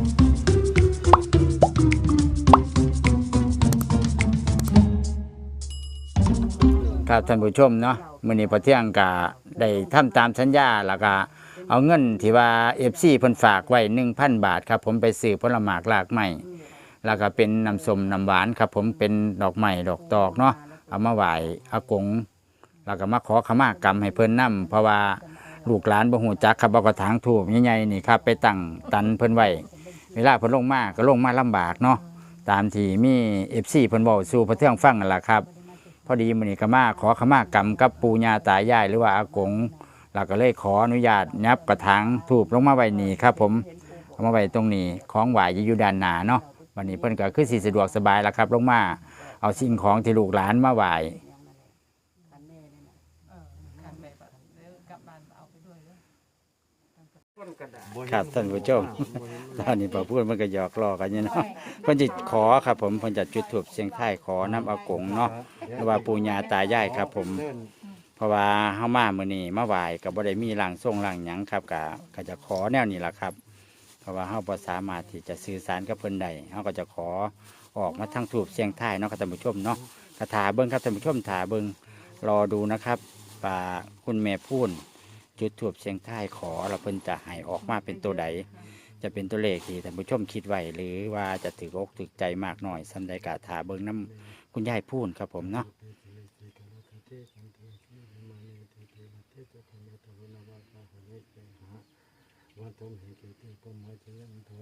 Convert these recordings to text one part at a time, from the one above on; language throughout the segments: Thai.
ครับท่านผู้ชมเนาะมื้อนี้พอเที่ยงก็ได้ทำตามสัญญาแล้วก็เอาเงินที่ว่า FC เพิ่นฝากไว้ 1,000 บาทครับ ผมไปซื้อผลไม้รากไม้แล้วก็เป็นน้ำส้มน้ำหวานครับ ผมเป็นดอกไม้ดอกตอกเนาะเอามาไหว้อากงแล้วก็มาขอขมากรรมให้เพิ่นนํเพราะว่าลูกหลานบ่ฮู้จักครับเอากระถางถูกใหญ่ๆนี่ครับ ไปตั้งตันเพิ่นไว้ เวลาเพิ่นลงมาก็ลงมาลำบากเนาะตามที่มี FC เพิ่นเว้าสู่พระเที่ยงฟังนั่นล่ะครับ พอดีมื้อนี้ก็มาขอขมากรรมกับปู่ย่าตายายหรือว่าอากงเราก็เลยขออนุญาตยับกระถางถูกลงมาไว้นี่ครับ ผมเอามาไว้ตรงนี้ของไหวจะอยู่ด้านหน้าเนาะวันนี้เพิ่นก็คือสิสะดวกสบายแล้วครับ ลงมาเอาสิ่งของที่ลูกหลานมาไหว คันแม่นี่นะเออคันแม่ก็เดี๋ยวกลับบ้านเอาไปด้วยเด้อ ครับท่านผู้ชมตอนนี้พอพูดมันก็หยอกล้อกันอยู่เนาะเพิ่นจะขอครับ ผมเพิ่นจะจุดธูปเสียงท้ายขอน้ำอากงเนาะหรือว่าปู่ย่าตายายครับ ผม เพราะว่าเฮามามื้อนี้มาไหว้ก็บ่ได้มีร่างทรงร่างหยังครับก็ก็จะขอแนวนี้ล่ะครับ เพราะว่าเฮาบ่สามารถที่จะสื่อสารกับเพิ่นได้เฮาก็จะขอออกมาทางทูบเสียงท้ายเนาะครับท่านผู้ชมเนาะกระถาเบิ่งครับท่านผู้ชมถาเบิ่งรอดูนะครับว่าคุณแม่พูน จุดทูบเสียงท้ายขอแล้วเพิ่นจะให้ออกมาเป็นตัวใด จะเป็นตัวเลขที่ท่านผู้ชมคิดไว้หรือว่าจะถืออกถือใจมากหน่อยสำใดกะถาเบิ่งน้ำคุณยายพูนครับผมเนาะวันตมเหตุเตปมมาเจริญโท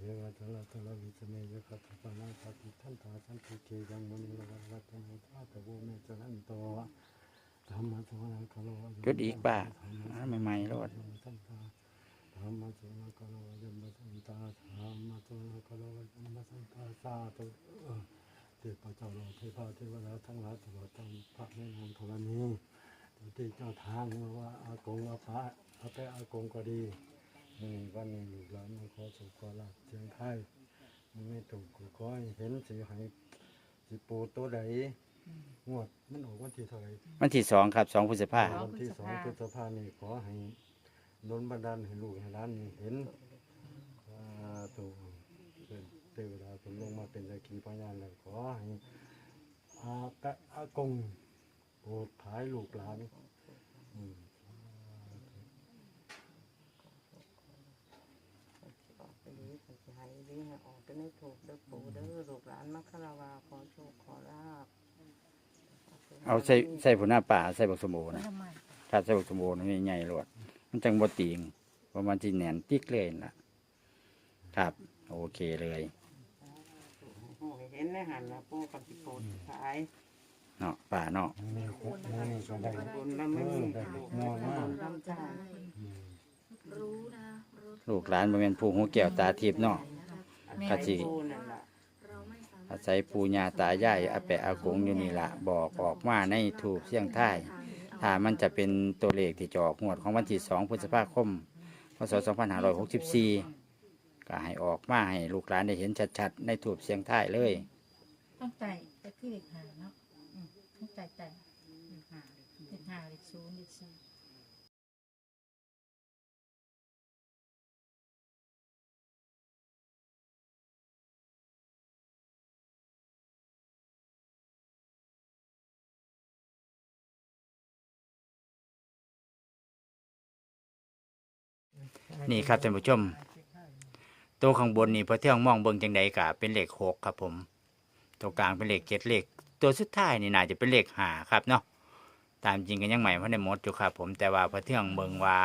เยวัตละตละวิสเมยคัตถปนาคติท่านตาสันติเกยังมุนิละวัตละตโมทาตะโวเมจรันโต จุดอีกป่ะอ่าใหม่ๆรอดสันตาธรรมะสวนาคโลยัมมะสันตาธรรมะสวนาคโลยัมมะสันตาสาธุเทพเจ้าโลกเทพาเทวดาทั้งหลายตลอดทั้งพระแม่นางธรณีที่เจ้าทางมาว่าอากงอาภาอาแปะอากงก็ดีอืมวันนี้ลูกหลานมาขอสุขขอลาบเชียงไทยมันไม่ถูกก็ขอให้เห็นสีให้สิปูตัวใด งวดมันออกวันที่เท่าไหร่วันที่สองครับสองพฤษภาวันที่สองพฤษภานี่ขอให้ดลบันดาลให้ลูกให้หลานนี่เห็นว่าถูกเป็นเทวดาเป็นลงมาเป็นสักขีพยานแล้วขอให้อาแปะอากงโปรดภายลูกหลานอืมออกไปดีสัจให้ดีให้ออกไปในถูกเด้อปู่เด้อลูกหลานมาคารวาขอโชคขอลาบ เอาใส่ใส่ผลหน้าป่าใส่บักสมโอนะทำไมถ้าใส่บักสมโอนี่ใหญ่ๆรวด มันจังบ่ติงประมาณที่แหนนติ๊กเลยล่ะ ครับ โอเคเลยโอ้ยเห็นในหันละปู่กับสิโปรดขายเนาะป่าเนาะนี่ก็นี่ก็ได้บุญละไม่มีลูกงอนมากทำใจรู้นะรู้ลูกหลานบ่แม่นผู้หูแก้วตาทิพย์เนาะแม่ก็สิปู่นั่นล่ะ อาศัยปู่ย่าตายายอาแปะอากงอยู่นี่ละบอกออกมาในถูกเสียงท้ายถ้ามันจะเป็นตัวเลขที่จะออกงวดของวันที่2พฤษภาคมพศ2564ก็ให้ออกมาให้ลูกหลานได้เห็นชัดๆในถูกเสียงท้ายเลยตั้งใจแต่ที่เด็กหาเนาะตั้งใจแต่เด็กหาเด็กหาเด็กศูนย์เด็กสี่ นี่ครับท่านผู้ชม ตัวข้างบนนี่พอเที่ยงมองเบิ่งจังใดกะเป็นเลขหกครับผม ตัวกลางเป็นเลขเจ็ดเลข ตัวสุดท้ายนี่น่าจะเป็นเลขห้าครับเนาะตามจริงกันยังใหม่เพราะในหมดอยู่ครับผมแต่ว่าพอเที่ยงเบิ่งว่า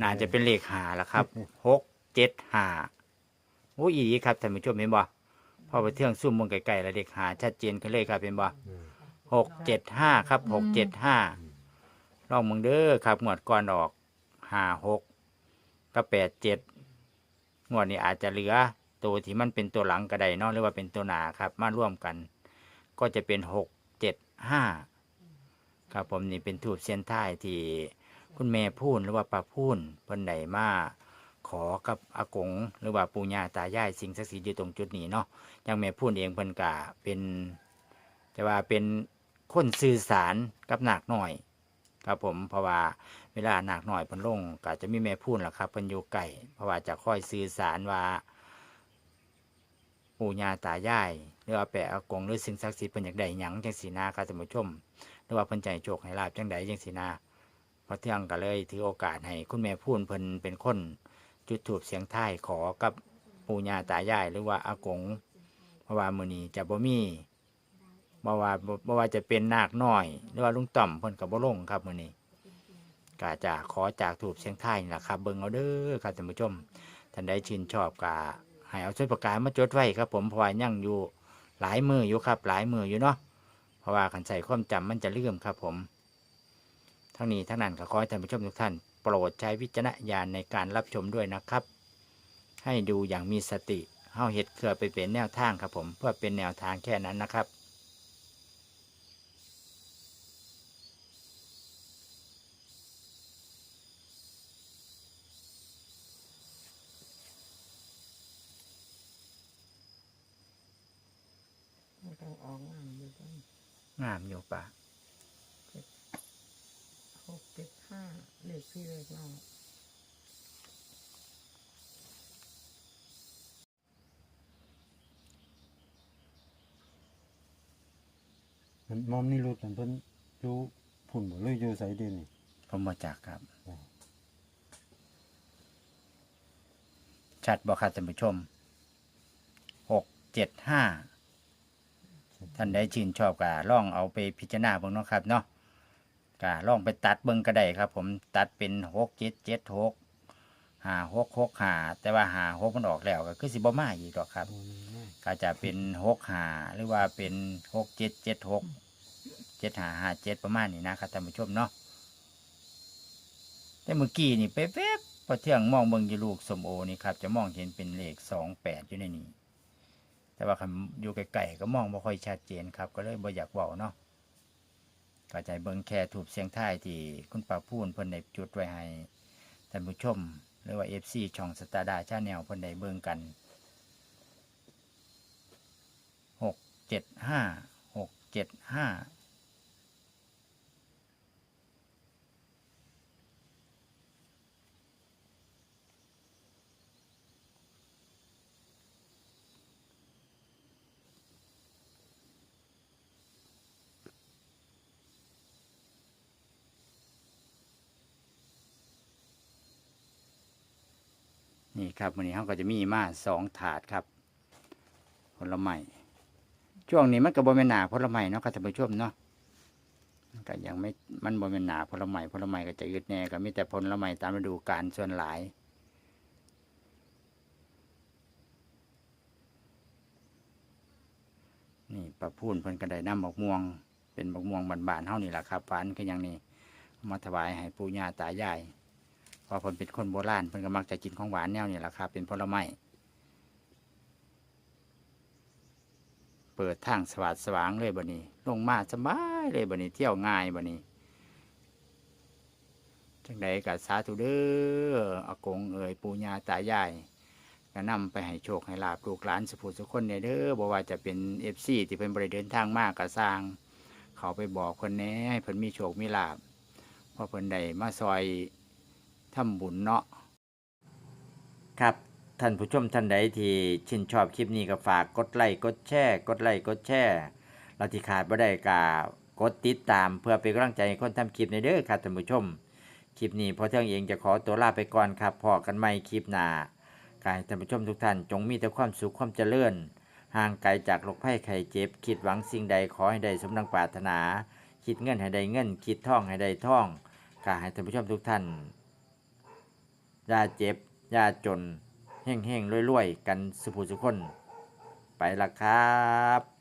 น่าจะเป็นเลขห้าแล้วครับหกเจ็ดห้าโอ้ยอีครับท่านผู้ชมเห็นบ่พอไปเที่ยงซุ่มเบิ่งไกลๆแล้วเลขห้าชัดเจนขึ้นเลยครับเห็นบ่หกเจ็ดห้าครับหกเจ็ดห้าลองมึงเด้อครับงวดก่อนออกห้าหก ก็แปดเจ็ดงวดนี้อาจจะเหลือตัวที่มันเป็นตัวหลังก็ไดเนอกหรือว่าเป็นตัวหนาครับ มาร่วมกัน ก็จะเป็นหกเจ็ดห้าครับผมนี่เป็นทูบเส้นท้ายที่คุณแม่พูนหรือว่าป้าพูนเพิ่นได้มาขอกับอากง หรือว่าปู่ย่าตายายสิ่งศักดิ์สิทธิ์อยู่ตรงจุดนี้เนาะอย่างแม่พูนเองเพิ่นกะเป็นจะว่าเป็นคนสื่อสารกับหนักหน่อย ครับผมเพราะว่า เวลาหนักหน่อยเพิ่นลงก็จะมีแม่พูนล่ะครับเพิ่นอยู่ไกลเพราะว่าจะค่อยสื่อสารว่าปู่ย่าตายายหรือว่าแปะอากงหรือสิ่งศักดิ์สิทธิ์เพิ่นอยากได้หยังจังสีนาครับท่านผู้ชม หรือว่าเพิ่นใจโชคให้ลาบจังใดจังสีนาพอเที่ยงก็เลยถือโอกาสให้คุณแม่พูนเพิ่นเป็นคนจุดถูปเสียงท้ายขอกับปู่ย่าตายายหรือว่าอากงเพราะว่ามื้อนี้จะบ่มีบ่ว่าบ่บ่ว่าจะเป็นนาคน้อย หรือว่าลุงต่อมเพิ่นก็บ่ลงครับมื้อนี้ ก็จะขอจากถูปเสียงท้ายนะครับ เบิ่งเอาเด้อครับท่านผู้ชมท่านใดชื่นชอบก็ให้เอาช่วยประกาศมาจดไว้ครับ ผมเพราะว่ายังอยู่หลายมืออยู่ครับ หลายมืออยู่เนาะเพราะว่าคันใส่ความจำมันจะลืมครับ ผมทั้งนี้ทั้งนั้นก็ขอให้ท่านผู้ชมทุกท่าน โปรดใช้วิจารณญาณในการรับชมด้วยนะครับ ให้ดูอย่างมีสติเฮาเห็ดเคือไปเป็นแนวทางครับผม เพื่อเป็นแนวทางแค่นั้นนะครับ มันต้องออกงานอยู่ต้น งาม อยู่ปะหกเจ็ดห้าเลขที่เลขน้องมันมอมนี่รู้แต่เพิ่นอยู่พุ่นบ่เลยอยู่ไสเดยวนี่ผมมาจากครับอ๋อชัดบอกครับท่านผู้ชมหกเจ็ดห้า ท่านใดชื่นชอบก็ล่องเอาไปพิจารณาเบิ่งเนาะครับเนาะก็ล่องไปตัดเบิ่งก็ได้ครับ ผมตัดเป็นหกเจ็ดเจ็ดหกหาหกหกหาแต่ว่าหาหกมันออกแล้วก็คือสิบมาอีกหรอกครับบ่มีแน่ก็จะเป็นหกหาหรือว่าเป็นหกเจ็ดเจ็ดหกเจ็ดหาหาเจ็ดประมาณนี้นะครับท่านผู้ชมเนาะแต่เมื่อกี้นี่เป๊ะๆพอเที่ยงมองเบิ่งยูลูกสมโอนี่ครับจะมองเห็นเป็นเลขสองแปดอยู่ในนี้ แต่ว่าคันอยู่ไกลๆก็มองไม่ค่อยชัดเจนครับ ก็เลยบ่อยากบอกเนาะก็ใจะเบิ่งแค่ถูกเสียงท้ายที่คุณป้าพูนเพิ่นได้จุดไว้ให้ท่านผู้ชม หรือว่าเอฟซีช่องสตาร์ดาชาแนลเพิ่นได้เบิ่งกันหกเจ็ดห้าหกเจ็ดห้านี่ ครับวันนี้เขาก็จะมีมาสองถาดครับ ผลไม้ช่วงนี้มันก็บ่แม่นหนาผลไม้เนาะครับท่านผู้ชมเนาะก็ยังไม่มันบ่แม่นหนาผลไม้ผลไม้ก็จะอึดแน่ก็มีแต่ผลไม้ตามฤดูกาลส่วนหลายนี่ปลาพูนเพิ่นก็ไดน้ำบักม่วง เป็นบักม่วงบานๆเฮานี่แหละครับฝันก็ยังนี่มาถวายให้ปู่ย่าตายาย พราะเพิ่นเป็นคนโบราณเพิ่นก็มักจะกินของหวานแนวนี่แหละครับ เป็นผลไม้เปิดทางสว่างสว่างเลยบันนี้ ลงมาสบายเลยบันนี้ เที่ยวง่ายบันนี้จังใดกับสาธุเด้ออากงเอ่ยปู่ย่าตายายก็นำไปให้โชคให้ลาบลูกหลานสุภูสุคนเนี่ยเด้อบอกว่าจะเป็นเอฟซีที่เป็นบริเดินทางมากก็สร้าง เขาไปบอกคนแหน่ให้เพิ่นมีโชคมีลาบเพราะเพิ่นได้มาซอย ทำบุญเนาะครับท่านผู้ชมท่านใดที่ชื่นชอบคลิปนี้ก็ฝากกดไลค์กดแชร์กดไลค์กดแชร์เราที่ขาดบ่ได้ก็กดติดตามเพื่อเป็นกำลังใจให้คนทำคลิปในเด้อครับท่านผู้ชม คลิปนี้พอเที่ยงเองจะขอตัวลาไปก่อนครับพอกันใหม่คลิปหน้าขอให้ท่านผู้ชมทุกท่านจงมีแต่ความสุขความเจริญ ห่างไกลจากโรคภัยไข้เจ็บ คิดหวังสิ่งใดขอให้ได้สมดังปรารถนา คิดเงินให้ได้เงิน คิดท่องให้ได้ท่องขอให้ท่านผู้ชมทุกท่าน อย่าเจ็บอย่าจนแห้งเฮ่งๆรวยๆ กันสุภูสุคน ไปละครับ